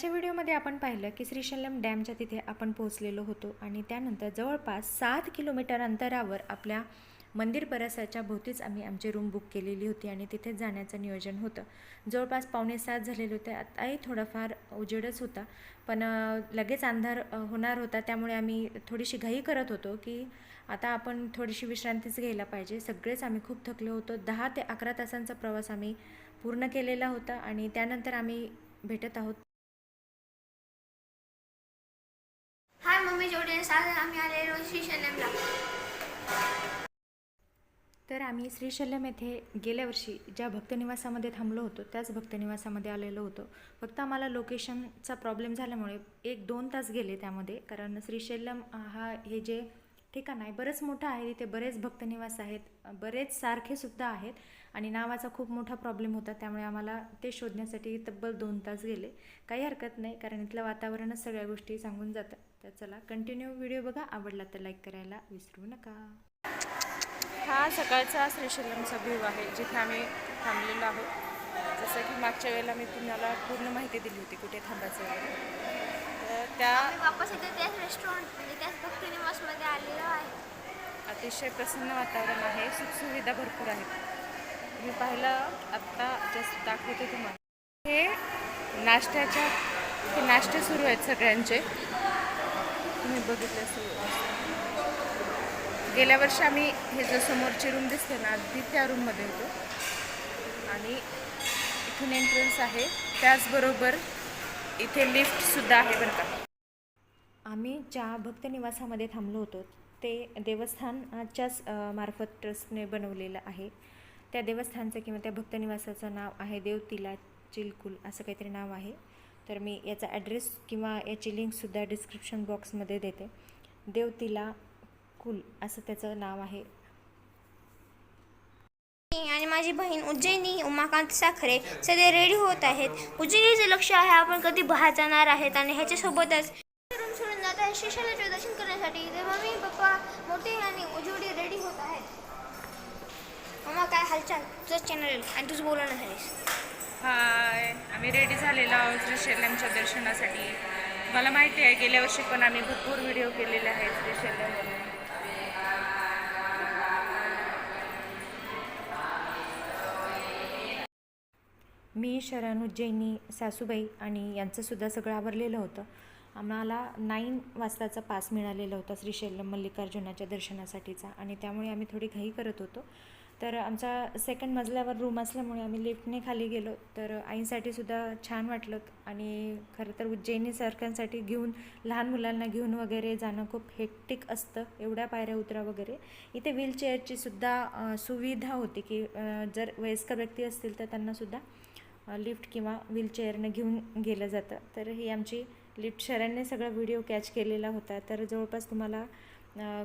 मागच्या व्हिडिओमध्ये आपण पाहिलं की श्रीशैलम डॅमच्या तिथे आपण पोहोचलेलो होतो आणि त्यानंतर जवळपास सात किलोमीटर अंतरावर आपल्या मंदिर परिसराच्या भोवतीच आम्ही आमची रूम बुक केलेली होती आणि तिथेच जाण्याचं नियोजन होतं. जवळपास पावणे सात झालेले होते. आताही थोडाफार उजेडच होता पण लगेच अंधार होणार होता. त्यामुळे आम्ही थोडीशी घाई करत होतो की आता आपण थोडीशी विश्रांतीच घ्यायला पाहिजे. सगळेच आम्ही खूप थकलो होतो. दहा ते अकरा तासांचा प्रवास आम्ही पूर्ण केलेला होता आणि त्यानंतर आम्ही भेटत आहोत. हाय मम्मी जोडीने आज आम्ही आलेलो श्रीशैलमला तर आम्ही श्रीशैल्यम येथे गेल्या वर्षी ज्या भक्तनिवासामध्ये थांबलो होतो त्याच भक्तनिवासामध्ये आलेलो होतो. फक्त आम्हाला लोकेशनचा प्रॉब्लेम झाल्यामुळे एक दोन तास गेले त्यामध्ये कारण श्रीशैलम हा हे जे ठिकाण आहे बरंच मोठं आहे. तिथे बरेच भक्तनिवास आहेत बरेच सारखे सुद्धा आहेत आणि नावाचा खूप मोठा प्रॉब्लेम होता. त्यामुळे आम्हाला ते शोधण्यासाठी तब्बल दोन तास गेले. काही हरकत नाही कारण इथलं वातावरणच सगळ्या गोष्टी सांगून जातात तर चला कंटिन्यू व्हिडिओ बघा. आवडला तर लाईक करायला विसरू नका. हा सकाळचा श्रीशैलमचा व्ह्यू आहे जिथे आम्ही थांबलेलो आहोत. जसं की मागच्या वेळेला मी तुम्हाला पूर्ण माहिती दिली होती कुठे थांबायचं वगैरे. तर त्या आम्ही वापस इथे त्याच रेस्टॉरंट म्हणजे त्याच भक्तिनिवासमध्ये आलेलो आहे. अतिशय प्रसन्न वातावरण आहे सुखसुविधा भरपूर आहेत. मी पाहिलं आत्ता जस्ट दाखवते तुम्हाला. हे नाश्त्याच्या हे नाश्ते सुरू आहेत सगळ्यांचे. तुम्ही बघितलं असेल. गेल्या वर्षी आम्ही हे जो समोरची रूम दिसते ना अगदी त्या रूममध्ये होतो. आणि इथून एंट्रन्स आहे. त्याचबरोबर इथे लिफ्टसुद्धा आहे बरं का. आम्ही ज्या भक्तनिवासामध्ये थांबलो होतो ते देवस्थानाच्याच आजच्याच मार्फत ट्रस्टने बनवलेलं आहे. त्या देवस्थानचं किंवा त्या भक्तनिवासाचं नाव आहे देवतिला चिलकुल असं काहीतरी नाव आहे. तर मी याचा ॲड्रेस किंवा याची लिंकसुद्धा डिस्क्रिप्शन बॉक्समध्ये देते. देवतीला कुल असं त्याचं नाव आहे. मी आणि माझी बहीण उज्जैनी उमाकांत साखरे सध्या रेडी होत आहेत. उज्जैनीचे लक्ष आहे आपण कधी बाहेर जाणार आहेत आणि ह्याच्यासोबतच रूम सोडून जात आहे. श्रीशैलाचे दर्शन करण्यासाठी इथे मम्मी पप्पा मोठे आणि उजवडी रेडी होत आहेत. मम्मा काय हालचाल? तुझं चॅनल आणि तुझं बोलणं झालीस हाय आम्ही रेडी झालेलो आहोत श्रीशैल्यांच्या दर्शनासाठी. मला माहिती आहे गेल्या वर्षी पण आम्ही भरपूर व्हिडिओ केलेले आहेत श्रीशैल्यमवरून मी शरण उज्जैनी सासूबाई आणि यांचंसुद्धा सगळं आवरलेलं होतं. आम्हाला नाईन वाजताचा पास मिळालेला होता श्रीशैल्यम मल्लिकार्जुनाच्या दर्शनासाठीचा आणि त्यामुळे आम्ही थोडी घाई करत होतो. तर आमचा सेकंड मजल्यावर रूम असल्यामुळे आम्ही लिफ्टने खाली गेलो. तर आईंसाठी सुद्धा छान वाटलं आणि खरं तर उज्जैनीसारख्यांसाठी घेऊन लहान मुलांना घेऊन वगैरे जाणं खूप हेक्टिक असतं एवढ्या पायऱ्या उतरा वगैरे. इथे व्हीलचेअरची सुद्धा सुविधा होती की जर वयस्कर व्यक्ती असतील तर त्यांनासुद्धा लिफ्ट किंवा व्हीलचेअरनं घेऊन गेलं जातं. तर ही आमची लिफ्ट शरांनी सगळा व्हिडिओ कॅच केलेला होता. तर जवळपास तुम्हाला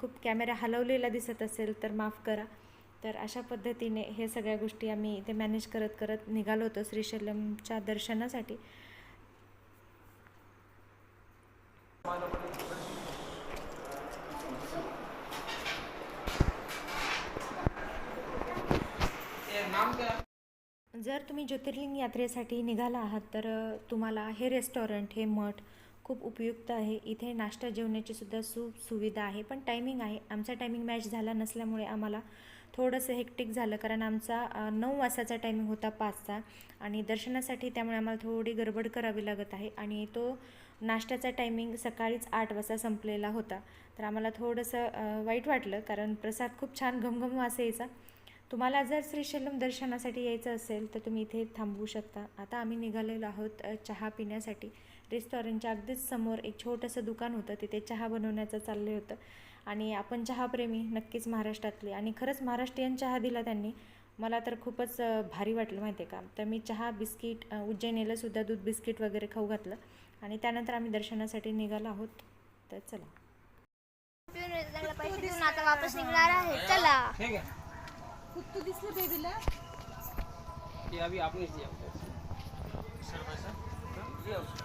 खूप कॅमेरा हलवलेला दिसत असेल तर माफ करा. तर अशा पद्धतीने हे सगळ्या गोष्टी आम्ही इथे मॅनेज करत करत निघालो होतो श्रीशैलमच्या दर्शनासाठी. जर तुम्ही ज्योतिर्लिंग यात्रेसाठी निघाला आहात तर तुम्हाला हे रेस्टॉरंट हे मठ खूप उपयुक्त आहे. इथे नाश्ता जेवण्याची सुद्धा सु सुविधा आहे पण टायमिंग आहे. आमचा टायमिंग मॅच झाला नसल्यामुळे आम्हाला थोडंसं हेक्टिक झालं कारण आमचा नऊ वाजताचा टायमिंग होता पाचचा आणि दर्शनासाठी त्यामुळे आम्हाला थोडी गडबड करावी लागत आहे आणि तो नाश्त्याचा टायमिंग सकाळीच आठ वाजता संपलेला होता. तर आम्हाला थोडंसं वाईट वाटलं कारण प्रसाद खूप छान घमघम वास यायचा. तुम्हाला जर श्रीशैलम दर्शनासाठी यायचं असेल तर तुम्ही इथे थांबवू शकता. आता आम्ही निघालेलो आहोत चहा पिण्यासाठी. रेस्टॉरंटच्या अगदीच समोर एक छोटंसं दुकान होतं तिथे चहा बनवण्याचं चाललं होतं. आणि आपण चहाप्रेमी नक्कीच महाराष्ट्रातले आणि खरंच महाराष्ट्रीयन चहा दिला त्यांनी. मला तर खूपच भारी वाटलं माहिती आहे का? तर मी चहा बिस्किट अ, उज्जैनीला सुद्धा दूध बिस्किट वगैरे खाऊ घातलं आणि त्यानंतर आम्ही दर्शनासाठी निघालो आहोत. तर चला. चांगला पैसे देऊन आता वापस निघणार आहे. चला. क्या कुत्तू दिसलं बेबीला ये अभी आपने दिया दिया उसको।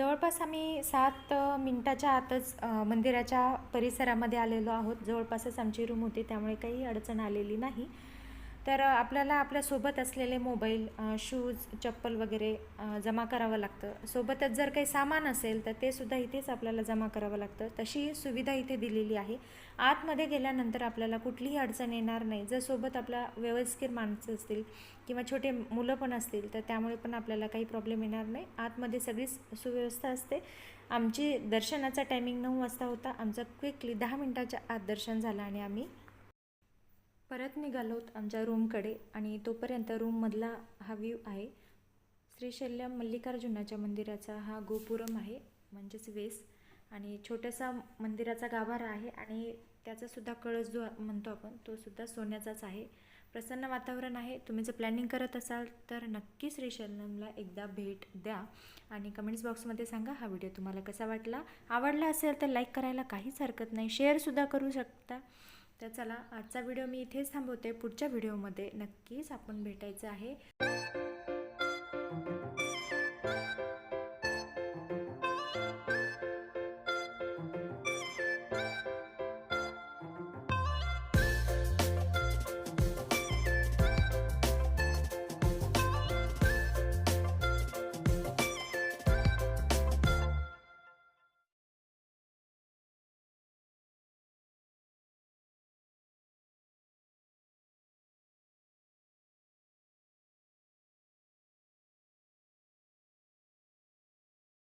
जवळपास आम्ही सात मिनटाच्या आतच मंदिराच्या परिसरामध्ये आलेलो आहोत. जवळपासच आमची रूम होती त्यामुळे काही अडचण आलेली नाही. तर आपल्याला आपल्यासोबत असलेले मोबाईल शूज चप्पल वगैरे जमा करावं लागतं. सोबतच जर काही सामान असेल तर ते सुद्धा इथेच आपल्याला जमा करावं लागतं. तशी सुविधा इथे दिलेली आहे. आतमध्ये गेल्यानंतर आपल्याला कुठलीही अडचण येणार नाही. जर सोबत आपला व्यवस्थित माणसं असतील किंवा छोटे मुलं पण असतील तर त्यामुळे पण आपल्याला काही प्रॉब्लेम येणार नाही. आतमध्ये सगळीच सुव्यवस्था असते. आमची दर्शनाचा टायमिंग नऊ वाजता होता. आमचं क्विकली दहा मिनटाच्या आत दर्शन झालं आणि आम्ही परत निघालोत आमच्या रूमकडे आणि तोपर्यंत रूममधला हा व्ह्यू आहे. श्रीशैल्यम मल्लिकार्जुनाच्या मंदिराचा हा गोपुरम आहे म्हणजेच वेस. आणि छोटासा मंदिराचा गाभारा आहे आणि त्याचासुद्धा कळस जो म्हणतो आपण तो सुद्धा सोन्याचाच आहे. प्रसन्न वातावरण आहे. तुम्ही जर प्लॅनिंग करत असाल तर नक्की श्रीशैल्यमला एकदा भेट द्या. आणि कमेंट्स बॉक्समध्ये सांगा हा व्हिडिओ तुम्हाला कसा वाटला. आवडला असेल तर लाईक करायला काहीच हरकत नाही. शेअरसुद्धा करू शकता. तर चला आजचा व्हिडिओ मी इथेच थांबवते. पुढच्या व्हिडिओमध्ये नक्कीच आपण भेटायचं आहे.